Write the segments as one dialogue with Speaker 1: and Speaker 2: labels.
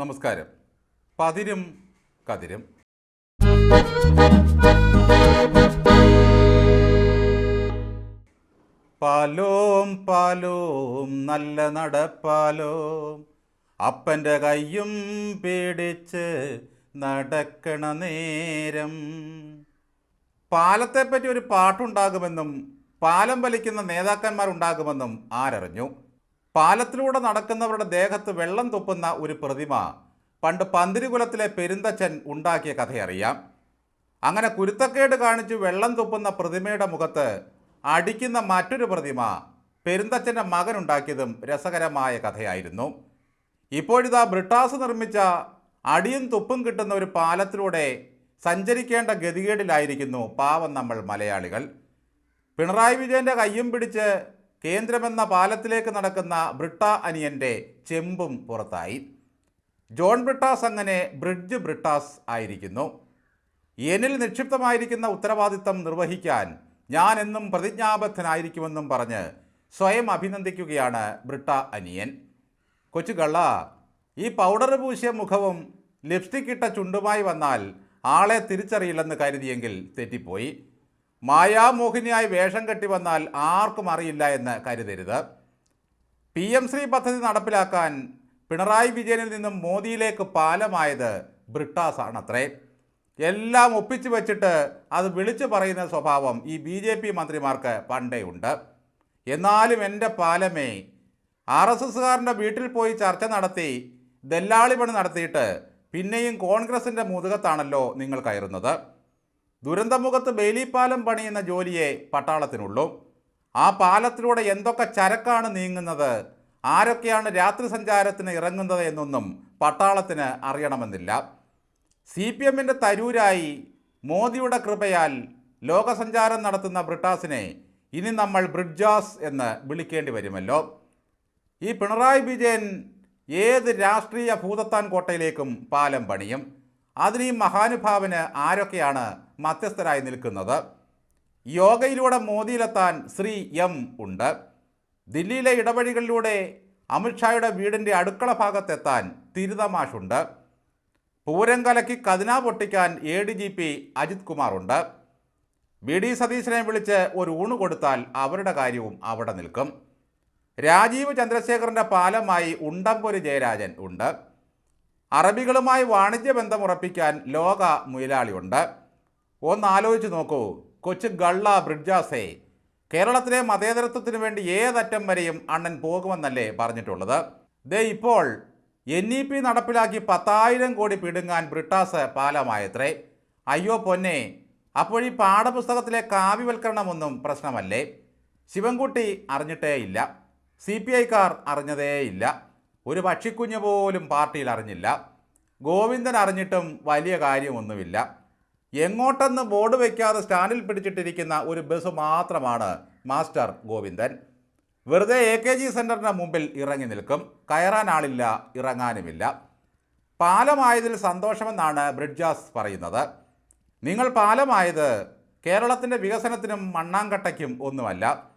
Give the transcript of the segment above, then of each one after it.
Speaker 1: നമസ്കാരം. പതിരും കതിരും. പാലോം പാലോം നല്ല നടപ്പാലോം. അപ്പന്റെ കയ്യും പിടിച്ച് നടക്കണ നേരം. പാലത്തെപ്പറ്റി ഒരു പാട്ടുണ്ടാകുമെന്നും പാലം വലിക്കുന്ന നേതാക്കന്മാരുണ്ടാകുമെന്നും ആരറിഞ്ഞു? പാലത്തിലൂടെ നടക്കുന്നവരുടെ ദേഹത്ത് വെള്ളം തുപ്പുന്ന ഒരു പ്രതിമ പണ്ട് പന്തിരികുലത്തിലെ പെരുന്തച്ഛൻ ഉണ്ടാക്കിയ കഥയറിയാം. അങ്ങനെ കുരുത്തക്കേട് കാണിച്ച് വെള്ളം തുപ്പുന്ന പ്രതിമയുടെ മുഖത്ത് അടിക്കുന്ന മറ്റൊരു പ്രതിമ പെരുന്തച്ഛന്റെ മകനുണ്ടാക്കിയതും രസകരമായ കഥയായിരുന്നു. ഇപ്പോഴിതാ ബ്രിട്ടാസ് നിർമ്മിച്ച അടിയും തുപ്പും കിട്ടുന്ന ഒരു പാലത്തിലൂടെ സഞ്ചരിക്കേണ്ട ഗതികേടിലായിരിക്കുന്നു പാവം നമ്മൾ മലയാളികൾ. പിണറായി വിജയന്റെ കയ്യും പിടിച്ച് കേന്ദ്രമെന്ന പാലത്തിലേക്ക് നടക്കുന്ന ബ്രിട്ട അനിയന്റെ ചെമ്പും പുറത്തായി. ജോൺ ബ്രിട്ടാസ് അങ്ങനെ ബ്രിഡ്ജ് ബ്രിട്ടാസ് ആയിരിക്കുന്നു. എന്നിൽ നിക്ഷിപ്തമായിരിക്കുന്ന ഉത്തരവാദിത്തം നിർവഹിക്കാൻ ഞാൻ എന്നും പ്രതിജ്ഞാബദ്ധനായിരിക്കുമെന്നും പറഞ്ഞ് സ്വയം അഭിനന്ദിക്കുകയാണ് ബ്രിട്ട അനിയൻ. കൊച്ചു കള്ള ഈ പൗഡർ പൂശിയ മുഖവും ലിപ്സ്റ്റിക് ഇട്ട ചുണ്ടുമായി വന്നാൽ ആളെ തിരിച്ചറിയില്ലെന്ന് കരുതിയെങ്കിൽ തെറ്റിപ്പോയി. മായാമോഹിനിയായി വേഷം കെട്ടി വന്നാൽ ആർക്കും അറിയില്ല എന്ന് കരുതരുത്. പി എം ശ്രീ പദ്ധതി നടപ്പിലാക്കാൻ പിണറായി വിജയനിൽ നിന്നും മോദിയിലേക്ക് പാലമായത് ബ്രിട്ടാസ് ആണത്രേ എല്ലാം ഒപ്പിച്ചു വെച്ചിട്ട് അത് വിളിച്ചു പറയുന്ന സ്വഭാവം ഈ ബി ജെ പി മന്ത്രിമാർക്ക് പണ്ടേ ഉണ്ട്. എന്നാലും എന്റെ പാലമേ ആർ എസ് എസ്സുകാരന്റെ വീട്ടിൽ പോയി ചർച്ച നടത്തി ദല്ലാളി പണി നടത്തിയിട്ട് പിന്നെയും കോൺഗ്രസിന്റെ മുതുകത്താണല്ലോ നിങ്ങൾ കയറുന്നത്. ദുരന്തമുഖത്ത് ബേലിപ്പാലം പാലം പണിയുന്ന ജോലിയെ പട്ടാളത്തിനുള്ളൂ. ആ പാലത്തിലൂടെ എന്തൊക്കെ ചരക്കാണ് നീങ്ങുന്നത്? ആരൊക്കെയാണ് രാത്രി സഞ്ചാരത്തിന് ഇറങ്ങുന്നത് എന്നൊന്നും പട്ടാളത്തിന് അറിയണമെന്നില്ല. സി പി എമ്മിന്റെ തരൂരായി മോദിയുടെ കൃപയാൽ ലോകസഞ്ചാരം നടത്തുന്ന ബ്രിട്ടാസിനെ ഇനി നമ്മൾ ബ്രിഡ്ജാസ് എന്ന് വിളിക്കേണ്ടി വരുമല്ലോ. ഈ പിണറായി വിജയൻ ഏത് രാഷ്ട്രീയ ഭൂതത്താൻ കോട്ടയിലേക്കും പാലം പണിയും. അതിന് ഈ മഹാനുഭാവന് ആരൊക്കെയാണ് മധ്യസ്ഥരായി നിൽക്കുന്നത്? യോഗയിലൂടെ മോദിയിലെത്താൻ ശ്രീ എം ഉണ്ട്. ദില്ലിയിലെ ഇടവഴികളിലൂടെ അമിത്ഷായുടെ വീടിന്റെ അടുക്കള ഭാഗത്തെത്താൻ തിരുതമാഷുണ്ട് പൂരം കലക്കി കതിന പൊട്ടിക്കാൻ A D G P Ajith കുമാറുണ്ട് V D സതീശനെ വിളിച്ച് ഒരു ഊണ് കൊടുത്താൽ അവരുടെ കാര്യവും അവിടെ നിൽക്കും. രാജീവ് ചന്ദ്രശേഖറിന്റെ പാലമായി ഉണ്ടംപൊരി ജയരാജൻ ഉണ്ട്. അറബികളുമായി വാണിജ്യ ബന്ധം ഉറപ്പിക്കാൻ ലോക മുതലാളിയുണ്ട് ഒന്ന് ആലോചിച്ച് നോക്കൂ. കൊച്ചു ഗള്ള ബ്രിഡ്ജാസേ കേരളത്തിലെ മതേതരത്വത്തിന് വേണ്ടി ഏതറ്റം വരെയും അണ്ണൻ പോകുമെന്നല്ലേ പറഞ്ഞിട്ടുള്ളത്. ദേ ഇപ്പോൾ എൻ ഇ പി നടപ്പിലാക്കി പത്തായിരം കോടി പിടുങ്ങാൻ ബ്രിട്ടാസ് പാലമായത്രേ. അയ്യോ പൊന്നെ അപ്പോൾ ഈ പാഠപുസ്തകത്തിലെ കാവ്യവൽക്കരണമൊന്നും പ്രശ്നമല്ലേ? ശിവൻകുട്ടി അറിഞ്ഞിട്ടേയില്ല. സി പി ഐക്കാർ അറിഞ്ഞതേയില്ല. ഒരു പക്ഷിക്കുഞ്ഞ് പോലും പാർട്ടിയിൽ അറിഞ്ഞില്ല. ഗോവിന്ദൻ അറിഞ്ഞിട്ടും വലിയ കാര്യമൊന്നുമില്ല. എങ്ങോട്ടെന്ന് ബോർഡ് വയ്ക്കാതെ സ്റ്റാൻഡിൽ പിടിച്ചിട്ടിരിക്കുന്ന ഒരു ബസ് മാത്രമാണ് മാസ്റ്റർ ഗോവിന്ദൻ. വെറുതെ എ കെ ജി സെന്ററിന്റെ മുമ്പിൽ ഇറങ്ങി നിൽക്കും. കയറാൻ ആളില്ല ഇറങ്ങാനുമില്ല. പാലമായതിൽ സന്തോഷമെന്നാണ് ബ്രിഡ്ജാസ് പറയുന്നത്. നിങ്ങൾ പാലമായത് കേരളത്തിന്റെ വികസനത്തിനും മണ്ണാങ്കട്ടയ്ക്കും ഒന്നുമല്ല.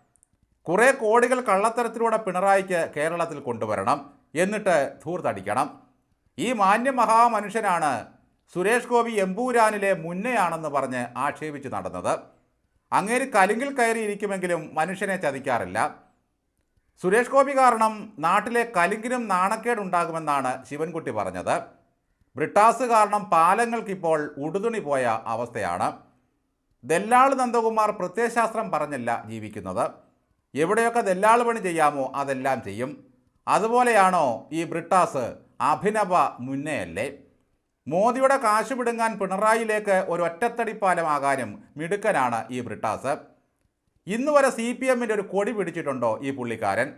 Speaker 1: കുറേ കോടികൾ കള്ളത്തരത്തിലൂടെ പിണറായിക്ക് കേരളത്തിൽ കൊണ്ടുവരണം. എന്നിട്ട് ധൂർത്തടിക്കണം. ഈ മാന്യ മഹാമനുഷ്യനാണ് സുരേഷ് ഗോപി എമ്പൂരാനിലെ മുന്നയാണെന്ന് പറഞ്ഞ് ആക്ഷേപിച്ച് നടന്നത്. അങ്ങേര് കലിങ്കിൽ കയറിയിരിക്കുമെങ്കിലും മനുഷ്യനെ ചതിക്കാറില്ല. സുരേഷ് ഗോപി കാരണം നാട്ടിലെ കലിങ്കിനും നാണക്കേടുണ്ടാകുമെന്നാണ് ശിവൻകുട്ടി പറഞ്ഞത്. ബ്രിട്ടാസ് കാരണം പാലങ്ങൾക്കിപ്പോൾ ഉടുതുണി പോയ അവസ്ഥയാണ്. ദല്ലാൾ നന്ദകുമാർ പ്രത്യയശാസ്ത്രം പറഞ്ഞല്ല ജീവിക്കുന്നത്. എവിടെയൊക്കെ ദല്ലാൾ പണി ചെയ്യാമോ അതെല്ലാം ചെയ്യും. അതുപോലെയാണോ ഈ ബ്രിട്ടാസ് അഭിനവ മുന്നയല്ലേ? മോദിയുടെ കാശ് പിടുങ്ങാൻ പിണറായിയിലേക്ക് ഒരു ഒറ്റത്തടിപ്പാലമാകാനും മിടുക്കനാണ് ഈ ബ്രിട്ടാസ്. ഇന്ന് വരെ സി പി എമ്മിന്റെ ഒരു കൊടി പിടിച്ചിട്ടുണ്ടോ ഈ പുള്ളിക്കാരൻ?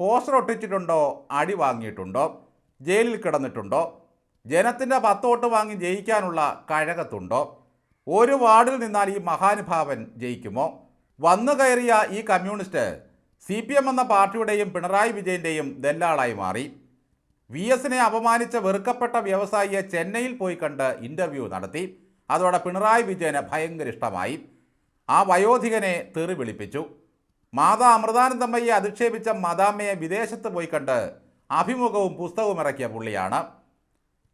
Speaker 1: പോസ്റ്റർ ഒട്ടിച്ചിട്ടുണ്ടോ? അടി വാങ്ങിയിട്ടുണ്ടോ? ജയിലിൽ കിടന്നിട്ടുണ്ടോ? ജനത്തിന്റെ പത്തോട്ട് വാങ്ങി ജയിക്കാനുള്ള കഴകത്തുണ്ടോ? ഒരു വാർഡിൽ നിന്നാൽ ഈ മഹാനുഭാവൻ ജയിക്കുമോ? വന്നു കയറിയ ഈ കമ്മ്യൂണിസ്റ്റ് സി പി എം എന്ന പാർട്ടിയുടെയും പിണറായി വിജയന്റെയും ദല്ലാളായി മാറി. വി എസിനെ അപമാനിച്ച വെറുക്കപ്പെട്ട വ്യവസായിയെ ചെന്നൈയിൽ പോയി കണ്ട് ഇന്റർവ്യൂ നടത്തി. അതോടെ പിണറായി വിജയന് ഭയങ്കര ഇഷ്ടമായി. ആ വയോധികനെ തെറി വിളിപ്പിച്ചു. മാതാ അമൃതാനന്ദമ്മയെ അധിക്ഷേപിച്ച മദാമ്മയെ വിദേശത്ത് പോയി കണ്ട് അഭിമുഖവും പുസ്തകവും ഇറക്കിയ പുള്ളിയാണ്.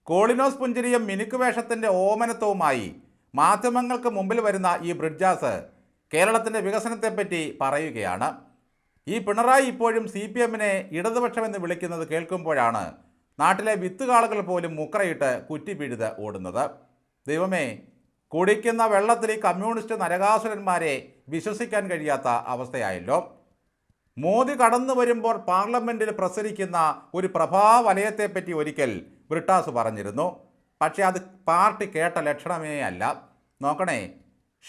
Speaker 1: കോളിനോസ് പുഞ്ചിരിയും മിനുക്ക് വേഷത്തിന്റെ ഓമനത്വവുമായി മാധ്യമങ്ങൾക്ക് മുമ്പിൽ വരുന്ന ഈ ബ്രിഡ്ജാസ് കേരളത്തിന്റെ വികസനത്തെപ്പറ്റി പറയുകയാണ്. ഈ പിണറായി ഇപ്പോഴും സി പി എമ്മിനെ ഇടതുപക്ഷമെന്ന് വിളിക്കുന്നത് കേൾക്കുമ്പോഴാണ് നാട്ടിലെ വിത്തുകാളുകൾ പോലും മുക്കറയിട്ട് കുറ്റിപ്പിഴുത് ഓടുന്നത്. ദൈവമേ കുടിക്കുന്ന വെള്ളത്തിൽ ഈ കമ്മ്യൂണിസ്റ്റ് നരകാസുരന്മാരെ വിശ്വസിക്കാൻ കഴിയാത്ത അവസ്ഥയായല്ലോ. മോദി കടന്നു വരുമ്പോൾ പാർലമെന്റിൽ പ്രസരിക്കുന്ന ഒരു പ്രഭാവലയത്തെപ്പറ്റി ഒരിക്കൽ ബ്രിട്ടാസ് പറഞ്ഞിരുന്നു. പക്ഷേ അത് പാർട്ടി കേട്ട ലക്ഷണമേ അല്ല. നോക്കണേ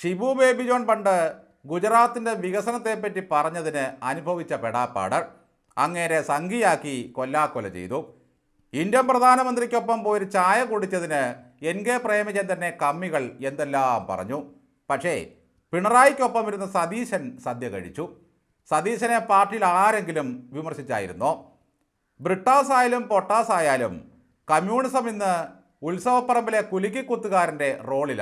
Speaker 1: ഷിബു ബേബി ജോൺ പണ്ട് ഗുജറാത്തിന്റെ വികസനത്തെപ്പറ്റി പറഞ്ഞതിന് അനുഭവിച്ച പെടാപ്പാട് അങ്ങേരെ സംഘിയാക്കി കൊല്ലാക്കൊല ചെയ്തു. ഇന്ത്യൻ പ്രധാനമന്ത്രിക്കൊപ്പം പോയി ചായ കുടിച്ചതിന് എൻ കെ പ്രേമചന്ദ്രനെ കമ്മികൾ എന്തെല്ലാം പറഞ്ഞു. പക്ഷേ പിണറായിക്കൊപ്പം ഇരുന്ന സതീശൻ സദ്യ കഴിച്ചു. സതീശനെ പാർട്ടിയിൽ ആരെങ്കിലും വിമർശിച്ചായിരുന്നോ? പൊട്ടാസ് ആയാലും കമ്മ്യൂണിസം ഇന്ന് ഉത്സവപ്പറമ്പിലെ കുലുക്കിക്കുത്തുകാരന്റെ റോളിലാണ്.